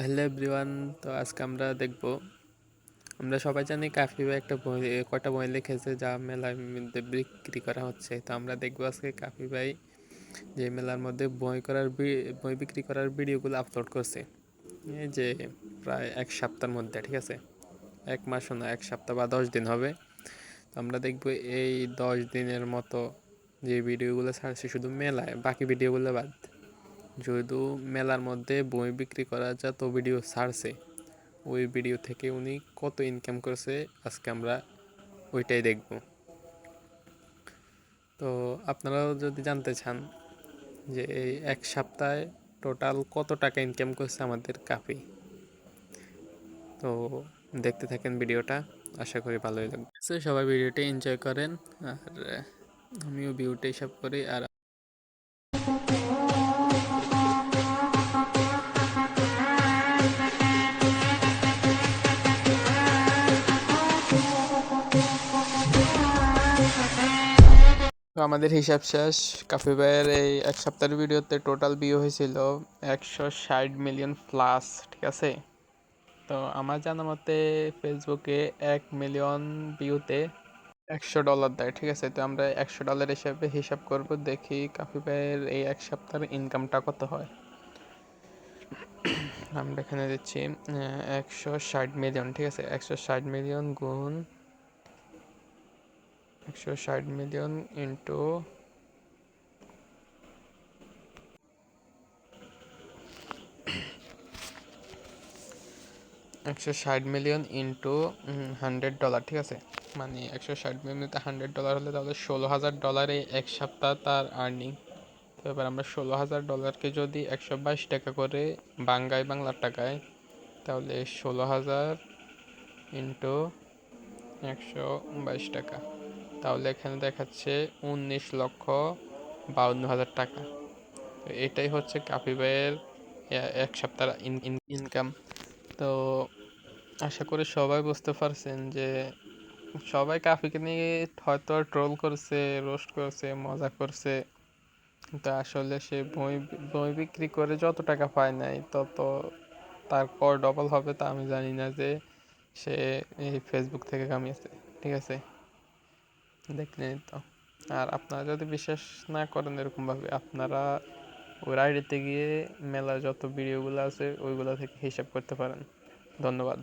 Hello everyone তো আজকে আমরা দেখব। আমরা সবাই জানি কাফি একটা বই কটা বই লিখেছে যা মেলার মধ্যে বিক্রি করা হচ্ছে। তো আমরা দেখব আজকে কাফি ভাই যে মেলার মধ্যে বই করার বই বিক্রি করার ভিডিওগুলো আপলোড করছে। এই যে প্রায় এক সপ্তাহের মধ্যে, ঠিক আছে? এক মাসও না, এক সপ্তাহ বা দশ দিন হবে। তো আমরা দেখব এই দশ দিনের মতো যে ভিডিওগুলো ছাড়ছে শুধু মেলায়, বাকি ভিডিওগুলো বাদ। শুধু মেলার মধ্যে বই বিক্রি করা যত ভিডিও ছাড়ছে, ওই ভিডিও থেকে উনি কত ইনকাম করছে আজকে আমরা ওইটাই দেখব। তো আপনারাও যদি জানতে চান যে এই এক সপ্তাহে টোটাল কত টাকা ইনকাম করছে আমাদের কাফি, তো দেখতে থাকেন ভিডিওটা, আশা করি ভালোই লাগবে। সবাই ভিডিওটা এনজয় করেন, আর আমিও ভিডিওটা হিসাব করি, আর তো আমাদের হিসাব শেষ। কাফি ভাইয়ের এই এক সপ্তাহের ভিডিওতে টোটাল ভিউ হয়েছিল একশো ষাট মিলিয়ন প্লাস ঠিক আছে? তো আমার জানা মতে ফেসবুকে এক মিলিয়ন ভিউতে একশো ডলার দেয়, ঠিক আছে? তো আমরা একশো ডলার হিসাবে হিসাব করব, দেখি কাফি ভাইয়ের এই এক সপ্তাহের ইনকামটা কত হয়। আমরা এখানে দিচ্ছি একশো ষাট মিলিয়ন ঠিক আছে? একশো ষাট মিলিয়ন গুণ একশো ষাট মিলিয়ন ইন্টু একশো ষাট মিলিয়ন ইন্টু হান্ড্রেড ডলার ঠিক আছে? মানে একশো ষাট মিলিয়নতে হান্ড্রেড ডলার হলে তাহলে ষোলো হাজার ডলারে এক সপ্তাহ তার আর্নিং তো এবার আমরা ষোলো হাজার ডলারকে যদি একশো বাইশ টাকা করে বাংলায় বাংলার টাকায়, তাহলে ষোলো হাজার ইন্টু একশো বাইশ টাকা। তাহলে এখানে দেখাচ্ছে উনিশ লক্ষ বাউন্ন হাজার টাকা। তো এটাই হচ্ছে কাপি ভাইয়ের এক সপ্তাহ ইনকাম তো আশা করি সবাই বুঝতে পারছেন যে সবাই কাফিকে নিয়ে হয়তো ট্রোল করছে রোস্ট করছে, মজা করছে। কিন্তু আসলে সে বই বই বিক্রি করে যত টাকা পায় নাই, তত তার কর ডবল হবে তা আমি জানি না যে সে এই ফেসবুক থেকে কামিয়েছে, ঠিক আছে? দেখলেন তো। আর আপনারা যদি বিশ্বাস না করেন এরকমভাবে, আপনারা ওর আইডিতে গিয়ে মেলা যত ভিডিওগুলো আছে, ওইগুলো থেকে হিসাব করতে পারেন। ধন্যবাদ।